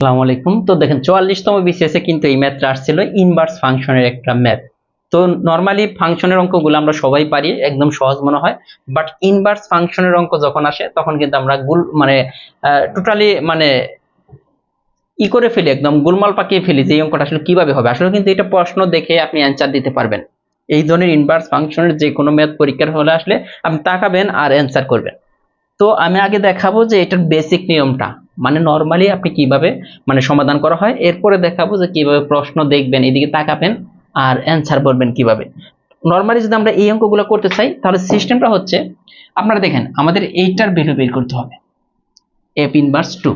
আসসালামু আলাইকুম। তো দেখেন, চুয়াল্লিশতম বিসিএস কিন্তু এই ম্যাথটা আসছিল ইনভার্স ফাংশনের একটা ম্যাথ তো নর্মালি ফাংশনের অঙ্কগুলো আমরা সবাই পারি, একদম সহজ মনে হয়। বাট ইনভার্স ফাংশনের অঙ্ক যখন আসে, তখন কিন্তু আমরা গুল মানে টোটালি মানে ই করে ফেলি, একদম গোলমাল পাকিয়ে ফেলি যে অঙ্কটা আসলে কীভাবে হবে। আসলে কিন্তু এটা প্রশ্ন দেখে আপনি অ্যান্সার দিতে পারবেন। এই ধরনের ইনভার্স ফাংশনের যে কোনো ম্যাথ পরীক্ষার হলে আসলে আপনি তাকাবেন আর অ্যান্সার করবেন। তো আমি আগে দেখাবো যে এটার বেসিক নিয়মটা। মানে নর্মালি আপনি কীভাবে মানে সমাধান করা হয়? এরপরে দেখাবো যে কীভাবে প্রশ্ন দেখবেন, এদিকে তাকাবেন আর অ্যান্সার বলবেন কীভাবে। নর্মালি যদি আমরা এই অঙ্কগুলো করতে চাই, তাহলে সিস্টেমটা হচ্ছে, আপনারা দেখেন, আমাদের এইটার ভ্যালু বের করতে হবে। F inverse two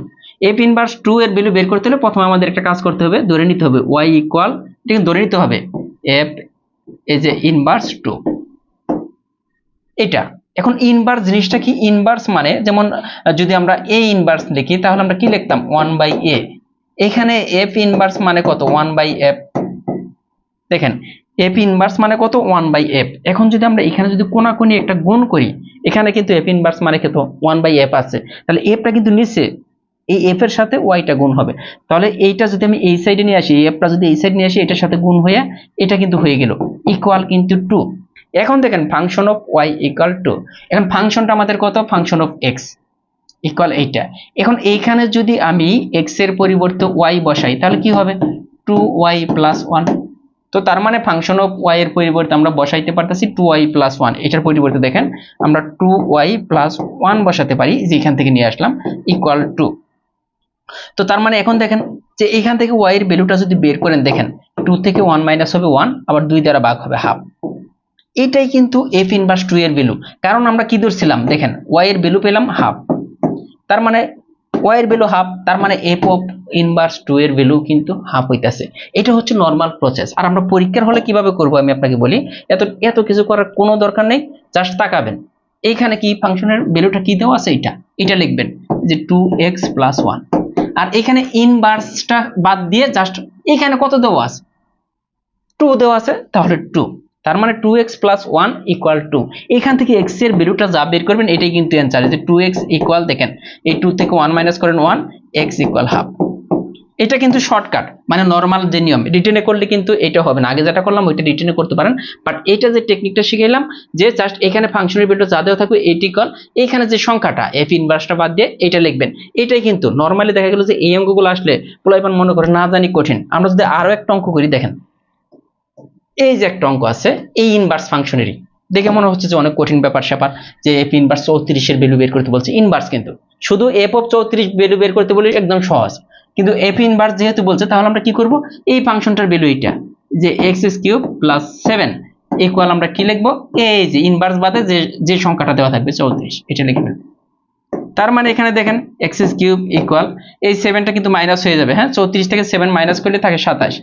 F inverse two এর ভ্যালু বের করতে হলে প্রথমে আমাদের একটা কাজ করতে হবে, ধরে নিতে হবে ওয়াই ইকুয়াল ঠিক ধরে নিতে হবে। F as a inverse two এটা এখন ইনভার্স জিনিসটা কি? ইনভার্স মানে যেমন, যদি আমরা এ ইনভার্স লিখি, তাহলে আমরা কি লিখতাম? ওয়ান বাই এ এখানে এফ ইনভার্স মানে কত? ওয়ান বাই এফ দেখেন এফ ইনভার্স মানে কত? ওয়ান বাই এফ এখন যদি আমরা এখানে যদি কোনাকুনি একটা গুণ করি, এখানে কিন্তু এফ ইনভার্স মানে কত? ওয়ান বাই এফ আছে। তাহলে এফটা কিন্তু নিচে, এই এফ এর সাথে ওয়াইটা গুণ হবে। তাহলে এইটা যদি আমি এই সাইডে নিয়ে আসি এফটা যদি এই সাইডে নিয়ে আসি, এটার সাথে গুণ হয়ে, এটা কিন্তু হয়ে গেল। ইকুয়াল কিন্তু টু এখন দেখেন function of Y equal to এখন ফাংশনটা আমাদের কত? ফাংশন অফ এক্স ইকুয়াল এইটা। এখন এইখানে যদি আমি এক্সের পরিবর্তে ওয়াই বসাই, তাহলে কি হবে? টু ওয়াই প্লাস ওয়ান তো তার মানে ফাংশন অফ ওয়াই এর পরিবর্তে আমরা বসাইতে পারতেছি টু ওয়াই প্লাস ওয়ান এটার পরিবর্তে দেখেন, আমরা টু ওয়াই প্লাস ওয়ান বসাতে পারি, যে এখান থেকে নিয়ে আসলাম ইকুয়াল টু তো তার মানে এখন দেখেন, যে এখান থেকে ওয়াই এর ভ্যালুটা যদি বের করেন, দেখেন টু থেকে ওয়ান মাইনাস হবে ওয়ান আবার দুই দ্বারা ভাগ হবে হাফ এটাই কিন্তু এফ ইনভার্স টু এর ভ্যালু কারণ আমরা কি ধরছিলাম? দেখেন ওয়াই এর ভ্যালু পেলাম হাফ তার মানে ওয়াই এর ভ্যালু হাফ তার মানে এফ অফ ইনভার্স টু এর ভ্যালু কিন্তু হাফ হইতাছে। এটা হচ্ছে নর্মাল প্রসেস আর আমরা পরীক্ষার হলে কীভাবে করব আমি আপনাকে বলি? এত এত কিছু করার কোনো দরকার নেই জাস্ট তাকাবেন। এইখানে কি ফাংশনের ভ্যালুটা কি দেওয়া আছে? এটা এটা লিখবেন যে টু এক্স প্লাস ওয়ান আর এখানে ইনভার্সটা বাদ দিয়ে জাস্ট এখানে কত দেওয়া আছে? টু দেওয়া আছে, তাহলে টু তার মানে two X plus one equal to এখান থেকে এক্সের ভ্যালুটা যা বের করবেন, এটাই কিন্তু অ্যান্সার যে টু এক্স ইকুয়াল দেখেন, এই টু থেকে ওয়ান মাইনাস করেন ওয়ান এক্স ইকুয়াল হাফ এটা কিন্তু শর্টকাট মানে নর্মাল যে নিয়ম। রিটেনে করলে কিন্তু এটা হবে না। আগে যেটা করলাম, ওইটা রিটেনে করতে পারেন। বাট এইটা যে টেকনিকটা শিখাইলাম, যে জাস্ট এখানে ফাংশনের ভ্যালু যা দেওয়া থাকবে, এটি কল এখানে যে সংখ্যাটা এফ ইনভার্সটা বাদ দিয়ে এটা লিখবেন। এটাই কিন্তু নর্মালি দেখা গেল যে এই অঙ্কগুলো আসলে পোলাইপান মনে করে না জানি কঠিন। আমরা যদি আরও একটা অঙ্ক করি, দেখেন। এই যে একটা অঙ্ক আছে, এই ইনভার্স ফাংশনেরই দেখে মনে হচ্ছে যে অনেক কঠিন ব্যাপার স্যাপার যে এফ ইনভার্স চৌত্রিশের ভ্যালু বের করতে বলছে ইনভার্স কিন্তু। শুধু এফ অফ চৌত্রিশ ভ্যালু বের করতে বলে একদম সহজ। কিন্তু এফ ইনভার্স যেহেতু বলছে, তাহলে আমরা কি করব? এই ফাংশনটার ভ্যালু এইটা, যে X S cube plus seven equal আমরা কি লিখব? এই যে ইনভার্স বাদে যে যে সংখ্যাটা দেওয়া থাকবে চৌত্রিশ, এটা লিখবেন তার মানে এখানে দেখেন এক্স কিউব ইকুয়াল এই সেভেনটা কিন্তু মাইনাস হয়ে যাবে হ্যাঁ? চৌত্রিশ থেকে সেভেন মাইনাস করলে থাকে সাতাশ।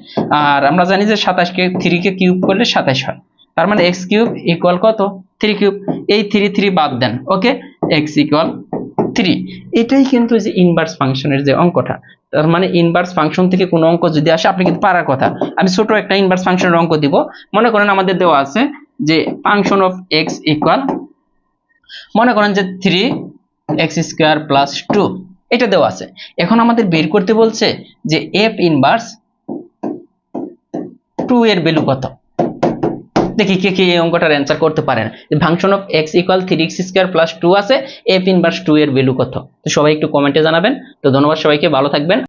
আর আমরা জানি যে সাতাশকে থ্রিকে কিউব করলে সাতাশ হয়। তার মানে এক্স কিউব ইকুয়াল কত? থ্রি কিউব এই থ্রি থ্রি বাদ দেন ওকে এক্স ইকুয়াল থ্রি এটাই কিন্তু যে ইনভার্স ফাংশনের যে অঙ্কটা। তার মানে ইনভার্স ফাংশন থেকে কোনো অঙ্ক যদি আসে, আপনি কিন্তু পারার কথা। আমি ছোট একটা ইনভার্স ফাংশনের অঙ্ক দিব। মনে করেন আমাদের দেওয়া আছে যে ফাংশন অফ এক্স ইকুয়াল মনে করেন যে three X square plus two এটা দেওয়া আছে। এখন আমাদের বের করতে বলছে যে এফ ইনভার্স টু এর ভ্যালু কত? দেখি কে কে এই অঙ্কটার অ্যান্সার করতে পারেন function of X equal three X square plus two আছে এফ ইনভার্স টু এর ভ্যালু কত? তো সবাই একটু কমেন্টে জানাবেন। তো ধন্যবাদ সবাইকে, ভালো থাকবেন।